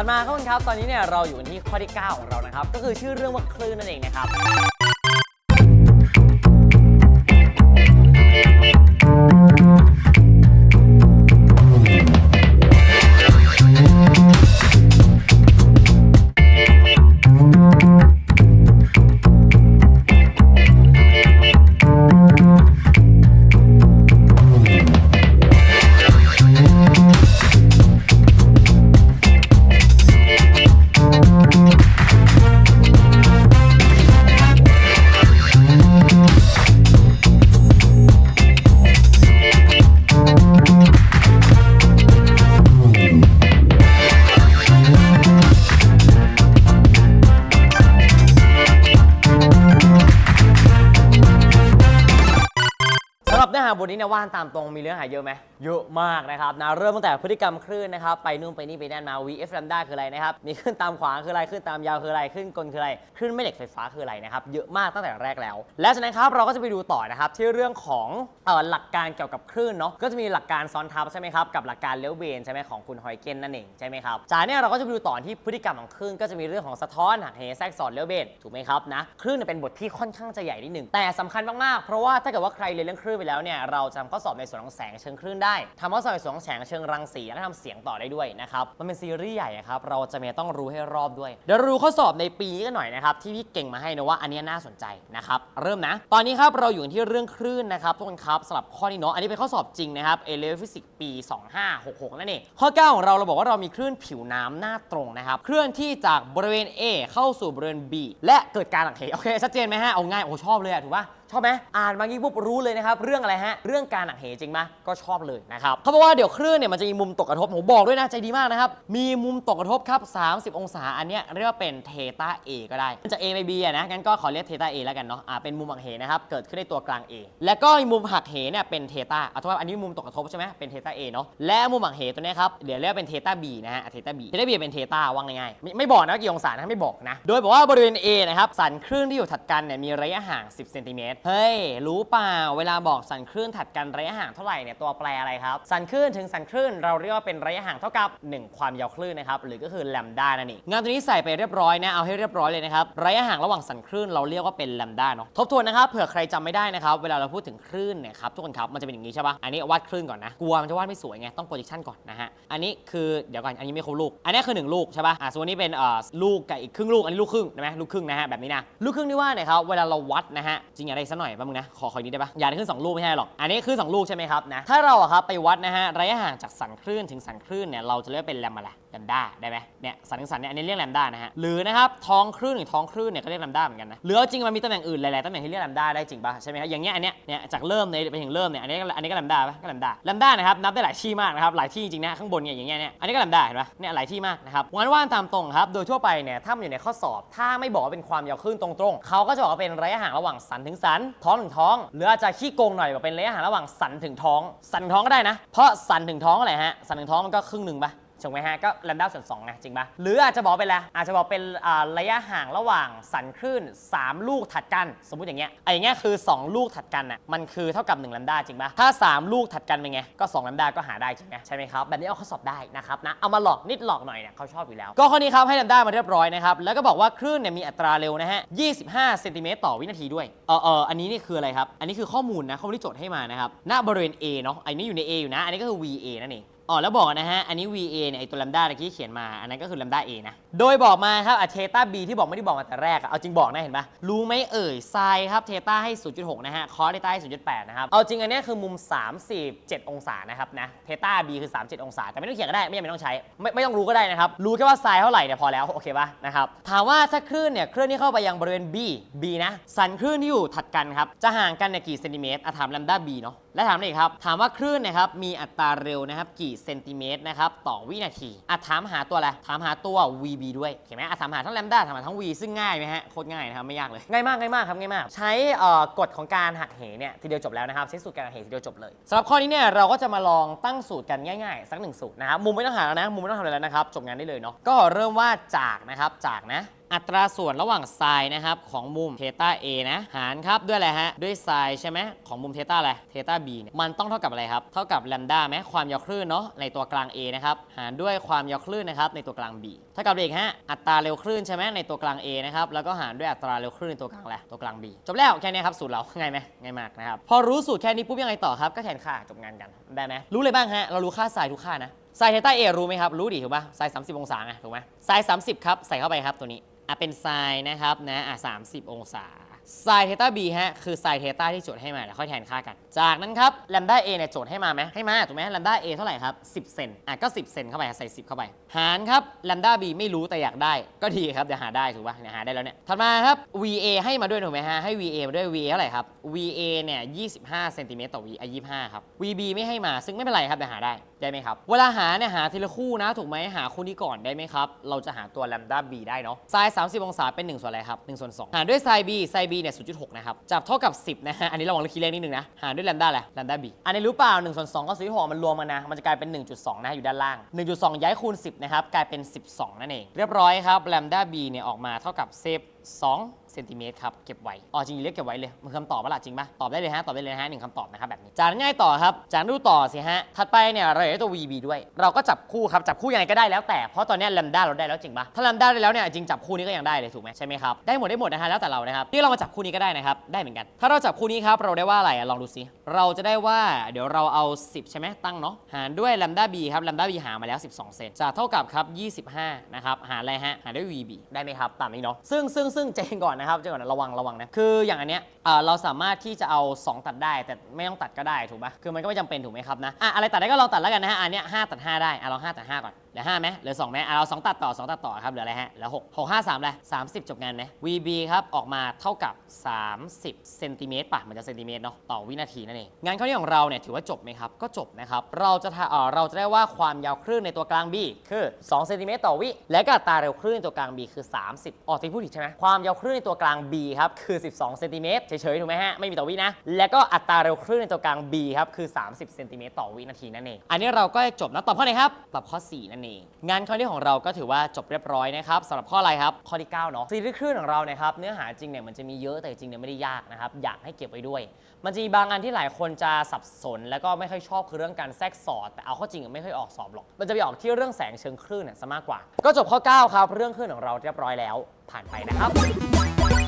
ถัดมาครับคุณครับ ตอนนี้เนี่ยเราอยู่ที่ข้อที่ 9 ของเรานะครับ ก็คือชื่อเรื่องว่าคลื่นนั่นเองนะครับ บเนื้อหาบทนี้เนะว่านตามตรงมีเนื้อหาเยอะไหมเยอะมากนะครับนะเริ่มตั้งแต่พฤติกรรมคลื่นนะครับไปนู่นไปนี่ไปนั่นมา VF lambda คืออะไรนะครับมีขึ้นตามขวางคืออะไรขึ้นตามยาวคืออะไรขึ้นกลคืออะไรขึ้นแม่เหล็กไฟฟ้าคืออะไรนะครับเยอะมากตั้งแต่แรกแล้ว และจากนั้นครับเราก็จะไปดูต่อนะครับที่เรื่องของเอ่อหลักการเกี่ยวกับคลื่นเนาะก็จะมีหลักการซ้อนทับใช่ไหมครับกับหลักการเลวเวนใช่ไหมของคุณฮอยเกนนั่นเองใช่ไหมครับจากนี้เราก็จะไปดูต่อที่พฤติกรรมของคลื่นก็จะมีเรื่องของสะท้อนหักเหแทรกซ้อนเลเวนถูกไหมครับนะคลื่นเนยเป็นบทที่ค่อนข้างจะใหญ่นิดหนึ่งแต่สำคัญมากๆเพราะว่าถ้าเกิดว่าใครเรียนเรื่องคลื่นไปแล้วเนี่ยเราจะทำข้อสอบในส่วนของแสงเชิงคลื่นได้ทำข้อสอบในส่วนของแสงเชิงรังสีและทำเสียงต่อได้ด้วยนะครับมันเป็นซีรีส์ใหญ่ครับเราจะมีต้องรู้ให้รอบด้วย เดี๋ยวราดูข้อสอบในปีนี้กันหน่อยนะครับที่พี่เก่งมาให้นะว่าอันนี้น่าสนใจนะครับเริ่มนะ ตอนนี้ครับเราอยู่ที่เรื่องคลื่นนะครับทุกคนครับสำหรับข้อนี้เนาะอันนี้เป็นข้อสอบจริงนะครับเอเลฟิสิกปี 2566 นั่นเองข้อ 9 ของเราเราบอกว่าเรามีคลื่นผิวน้ำหน้าตรงนะครับเคลื่อนที่จากบริเวณ A เข้าสู่บริเวณ B และเกิดการหลังเหโอเคชัดเจนไหมฮะเอาง่ายโอ้ชอบเลยอะถูกปะ ชอบไหมอ่านมางี้ปุ๊บรู้เลยนะครับ เรื่องอะไรฮะ เรื่องการหนักเหจริงไหมก็ชอบเลยนะครับเขาบอกว่าเดี๋ยวคลื่นเนี่ยมันจะมีมุมตกกระทบผมบอกด้วยนะใจดีมากนะครับ มีมุมตกกระทบครับ 30 องศาอันเนี้ยเรียกว่าเป็นเทต้า A ก็ได้มันจะ A ไป B อะนะงั้นก็ขอเรียกเทต้า A แล้วกันเนาะอ่าเป็นมุมหักเหนะครับเกิดขึ้นในตัวกลาง A แล้วก็มุมหักเหเนี่ยเป็นเทต้าเอาเป็นว่าอันนี้มุมตกกระทบใช่ไหมเป็นเทต้า A เนาะและมุมหักเหตัวเนี้ยครับเดี๋ยวเรียกว่าเป็นเทต้า B นะฮะเทต้า B เทต้า B เป็นเทต้าว่างง่ายๆไม่บอกนะกี่องศานะไม่บอกนะโดยบอกว่าบริเวณ A นะครับสันคลื่นที่อยู่ถัดกันเนี่ยมีระยะห่าง 10เซนติเมตรเฮ้ย รู้เปล่า เวลาบอกสันคลื่นถัดกันระยะห่างเท่าไหร่เนี่ยตัวแปรอะไรครับ สันคลื่นถึงสันคลื่นเราเรียกว่าเป็นระยะห่างเท่ากับ 1 ความยาวคลื่นนะครับหรือก็คือแลมด้านั่นเองงานตัวนี้ใส่ไปเรียบร้อยนะเอาให้เรียบร้อยเลยนะครับระยะห่างระหว่างสันคลื่นเราเรียกว่าเป็นแลมด้าเนาะทบทวนนะครับเผื่อใครจำไม่ได้นะครับเวลาเราพูดถึงคลื่นเนี่ยครับทุกคนครับมันจะเป็นอย่างนี้ใช่ปะอันนี้วาดคลื่นก่อนนะกลัวมันจะวาดไม่สวยไงต้องโปรเจคชันก่อนนะฮะอันนี้คือเดี๋ยวก่อนอันนี้ไม่ครบลูก อันนี้คือหนึ่งลูกใช่ปะอะส่วนนี้เป็นเอ่อลูกกับอีกครึ่งลูกอันนี้ลูกครึ่งใช่ไหมลูกครึ่งนะฮะแบบนี้นะลูกครึ่งที่ว่าเนี่ยครับเวลาเราวัดนะฮะจริงอยากได้สักหน่อยแป๊บนึงนะ ขอขออีกนิดได้ปะอย่าได้ขึ้นสองลูกไม่ใช่หรอก อันนี้คือ2ลูกใช่ไหมครับนะ ถ้าเราอะครับไปวัดนะฮะระยะห่างจากสันคลื่นถึงสันคลื่นเนี่ยเราจะเรียกเป็นแลมอะไรแลมด้าได้ไหมเนี่ยสันถึงสันเนี่ยอันนี้เรียกแลมด้านะฮะหรือนะครับท้องคลื่นหรือท้องคลื่นเนี่ยก็เรียกแลมด้าเหมือนกันนะหรือเอาจริงมันมีตำแหน่งอื่นหลายๆตำแหน่งที่เรียกแลมด้าได้จริงป่ะใช่ไหมครับอย่างเงี้ยอันเนี้ยเนี่ยจากเริ่มเลยไปถึงเริ่มเนี่ยอันนี้อันนี้ก็แลมด้าป่ะก็แลมด้าแลมด้านะครับนับได้หลายที่มากนะครับหลายที่จริงนะข้างบนเนี่ยอย่างเงี้ยเนี่ยอันนี้ก็แลมด้าเห็นปะเนี่ยหลายที่มากนะครับงั้นว่านตามตรงครับโดยทั่วไปเนี่ยถ้ามันอยู่ในข้อสอบ ถ้าไม่บอกว่าเป็นความยาวคลื่นตรงๆเขาก็จะบอกว่าเป็นระยะห่างระหว่างสันถึงสันท้องถึงท้อง หรืออาจจะขี้โกงหน่อยแบบเป็นระยะห่างระหว่างสันถึงท้อง สันถึงท้องก็ได้นะ เพราะสันถึงท้องอะไรฮะ สันถึงท้องมันก็ครึ่งหนึ่งปะ ถูกไหมฮะ ก็แลมด้าส่วน2ไงจริงปะหรืออาจจะบอกเป็นอะอาจจะบอกเป็นระยะห่างระหว่างสันคลื่น 3 ลูกถัดกัน สมมุติอย่างเงี้ยไอ้อย่างเงี้ยคือ 2 ลูกถัดกันน่ะมันคือเท่ากับ1แลมด้าจริงปะถ้า 3 ลูกถัดกันเป็นไงก็2แลมด้าก็หาได้จริงไหมใช่ไหมครับแบบนี้เอาข้อสอบได้นะครับนะเอามาหลอกนิดหลอกหน่อยเนี่ยเขาชอบอยู่แล้ว ก็ข้อนี้ครับให้แลมด้ามาเรียบร้อยนะครับแล้วก็บอกว่าคลื่นเนี่ยมีอัตราเร็วนะฮะ25เซนติเมตรต่อวินาทีด้วยเออเอออันนี้นี่คืออะไรครับอันนี้คือข้อมูลนะข้อมูลที่โจทย์ให้มานะครับณบริเวณ A เนาะอันนี้อยู่ใน A อยู่นะ อันนี้ก็คือ VA นั่นเอง อ๋อแล้วบอกนะฮะ อันนี้ VA เนี่ยไอตัว lambda ตะกี้เขียนมา อันนั้นก็คือ lambda A นะ โดยบอกมาครับอะเทต้า B ที่บอกไม่ได้บอกมาแต่แรกอะเอาจริงบอกนะเห็นปะรู้ไหมเอ่ยไซน์ครับเทต้าให้ 0.6 นะฮะ คอสเทต้าให้ 0.8 นะครับ เอาจริงอันนี้คือมุม 37 องศานะครับนะ เทต้า B คือ 37 องศา แต่ไม่ต้องเขียนก็ได้ ไม่จำเป็นต้องใช้ ไม่ไม่ต้องรู้ก็ได้นะครับ รู้แค่ว่าไซน์เท่าไหร่เนี่ยพอแล้ว โอเคปะนะครับ ถามว่าถ้าคลื่นเนี่ย คลื่นที่เข้าไปยังบริเวณ B B นะ สันคลื่นที่อยู่ถัดกันครับ จะห่างกันเนี่ยกี่เซนติเมตรอะถาม lambda B เนาะและถามอีกครับ ถามว่าคลื่นนะครับมีอัตราเร็วนะครับกี่เซนติเมตรนะครับต่อวินาทีอะถามหาตัวอะไรถามหาตัว VB ด้วยเห็นไหมอะถามหาทั้ง lambda ถามหาทั้ง V ซึ่งง่ายไหมฮะโคตรง่ายนะครับไม่ยากเลยง่ายมากง่ายมากครับง่ายมาก ใช้กฎของการหักเหเนี่ยทีเดียวจบแล้วนะครับใช้สูตรการหักเหทีเดียวจบเลยสำหรับข้อนี้เนี่ยเราก็จะมาลองตั้งสูตรกันง่ายๆ สักหนึ่งสูตรนะครับมุมไม่ต้องหาแล้วนะมุมไม่ต้องทำอะไรแล้วนะครับจบงานได้เลยเนาะก็เริ่มว่าจากนะครับจากนะ อัตราส่วนระหว่างไซน์นะครับของมุมเทต้า A นะหารครับด้วยอะไรฮะด้วยไซน์ใช่ไหมของมุมเทต้าอะไรเทต้า B เนี่ยมันต้องเท่ากับอะไรครับเท่ากับแลมด้าไหมความยาวคลื่นเนาะในตัวกลาง A นะครับหารด้วยความยาวคลื่นนะครับในตัวกลาง B เท่ากับเด็กฮะอัตราเร็วคลื่นใช่ไหมในตัวกลาง A นะครับแล้วก็หารด้วยอัตราเร็วคลื่นในตัวกลางแหละตัวกลาง B จบแล้วแค่นี้ครับสูตรเราง่ายไหมง่ายมากนะครับพอรู้สูตรแค่นี้ปุ๊บยังไงต่อครับก็แทนค่าจบงานกันได้ไหมรู้เลยบ้างฮะเรารู้ค่าไซน์ทุกค่านะไซน์เทต้า A รู้ไหมครับ รู้ดิถูกป่ะไซน์30องศาไงถูกไหมไซน์30ครับ ใส่เข้าไปครับตัวนี้ อะเป็นไซน์นะครับนะอะ30 องศา ไซน์เทต้า b ฮะคือไซน์เทต้าที่โจทย์ให้มาแล้วค่อยแทนค่ากัน จากนั้นครับแลมด้าเนี่ยโจทย์ให้มาไหมให้มาถูกไหมแลมด้า a เท่าไหร่ครับ10 เซนอะก็ 10 เซนเข้าไปใส่ 10 เข้าไป หารครับแลมด้า b ไม่รู้แต่อยากได้ ก็ดีครับเดี๋ยวหาได้ถูกป่ะเนี่ยหาได้แล้วเนี่ยถัดมาครับ va ให้มาด้วยถูกไหมฮะให้ va มาด้วย va เท่าไหร่ครับ va เนี่ย25เซนติเมตรต่อ v อะ25ครับ vb ไม่ให้มาซึ่งไม่เป็นไรครับเดี๋ยวหาได้ได้ไหมครับเวลาหาเนี่ยหาทีละคู่นะถูกไหมหาคู่นี้ก่อนได้ไหมครับเราจะหาตัวแลมด้า b ได้เนาะไซน์30 องศาเป็น1ส่วนอะไรครับ1ส่วน2หารด้วยไซน์ b ไซน์ b เนี่ย0.6 นะครับ จับเท่ากับ 10 นะฮะ อันนี้ระวังคิดเลขนิดนึงนะ หารด้วยแลมด้าแหละแลมด้าบีอันนี้รู้เปล่า1ส่วน2ก็0.6มันรวมกันนะ มันจะกลายเป็น 1.2 นะอยู่ด้านล่าง 1.2 ย้ายคูณ 10 นะครับ กลายเป็น 12 นั่นเอง เรียบร้อยครับแลมด้าบีเนี่ยออกมาเท่ากับเซฟ2เซนติเมตรครับเก็บไว้อ๋อจริงๆเรียกเก็บไว้เลยมันคำตอบว่าล่ะจริงปะตอบได้เลยฮะตอบได้เลยฮะหนึ่งคำตอบนะครับแบบนี้ จานง่ายต่อครับจานดูต่อสิฮะถัดไปเนี่ยเราอยากได้ตัว VB ด้วย เราก็จับคู่ครับจับคู่ยังไงก็ได้แล้วแต่เพราะตอนนี้แลมด้าเราได้แล้วจริงปะถ้าแลมด้าได้แล้วเนี่ยจริงจับคู่นี้ก็ยังได้เลยถูกไหมใช่ไหมครับได้หมดได้หมดนะฮะแล้วแต่เรานะครับที่เรามาจับคู่นี้ก็ได้นะครับได้เหมือนกัน ถ้าเราจับคู่นี้ครับเราได้ว่าอะไรอะลองดูสิเราจะได้ว่าเดี๋ยวเราเอา 10 ใช่ไหมตั้งเนาะหารด้วยแลมด้า B ครับแลมด้า B หามาแล้ว 12 เซนจะเท่ากับครับ25นะครับหารอะไรฮะหารด้วย VB ได้ไหมครับตามนี้เนาะซึ่งซึ่งซึ่งเจก่อนนะครับเจนก่อนนะระวังระวังนะคืออย่างอันเนี้ยเอ่อเราสามารถที่จะเอา 2 ตัดได้ แต่ไม่ต้องตัดก็ได้ถูกปะคือมันก็ไม่จำเป็นถูกไหมครับนะอะอะไรตัดได้ก็ลองตัดแล้วกันนะฮะอันเนี้ย5ตัด5ได้อะลอง5ตัด5ก่อนเหลือ5ไหมเหลือ2ไหมอะเรา2ตัดต่อ2ตัดต่อครับเหลืออะไรฮะเหลือ6 6 5 3เลย30จบงานไหม VB ครับออกมาเท่ากับ 30เซนติเมตรป่ะมันจะเซนติเมตรเนาะต่อวินาทีนั่นเองงานข้อนี้ของเราเนี่ยถือว่าจบไหมครับก็จบนะครับเราจะทาเอ่อเราจะได้ว่าความยาวคลื่นในตัวกลาง B คือ2เซนติเมตรต่อวิและก็อัตราเร็วคลื่นในตัวกลาง B คือ 30อ๋อที่พูดผิดใช่ไหมความยาวคลื่นในตัวตัวกลาง B ครับคือ 12 เซนติเมตรเฉยๆ ถูกไหมฮะ ไม่มีต่อวินะ แล้วก็อัตราเร็วคลื่นในตัวกลาง B ครับคือ 30 เซนติเมตรต่อวินาทีนั่นเอง อันนี้เราก็จบนะตอบข้อไหนครับ ตอบข้อ 4 นั่นเอง งานข้อนี้ของเราก็ถือว่าจบเรียบร้อยนะครับสำหรับข้ออะไรครับ ข้อที่9เนาะซีรีส์คลื่นของเราเนี่ยครับเนื้อหาจริงเนี่ยมันจะมีเยอะแต่จริงเนี่ยไม่ได้ยากนะครับอยากให้เก็บไว้ด้วย มันจะมีบางอันที่หลายคนจะสับสน แล้วก็ไม่ค่อยชอบคือเรื่องการแทรกสอด แต่เอาข้อจริงไม่ค่อยออกสอบหรอก มันจะไปออกที่เรื่องแสงเชิงคลื่นน่ยซะมากกว่า ก็จบข้อ 9 ครับ เรื่องคลื่นของเราเรียบร้อยแล้ว ผ่านไปนะครับ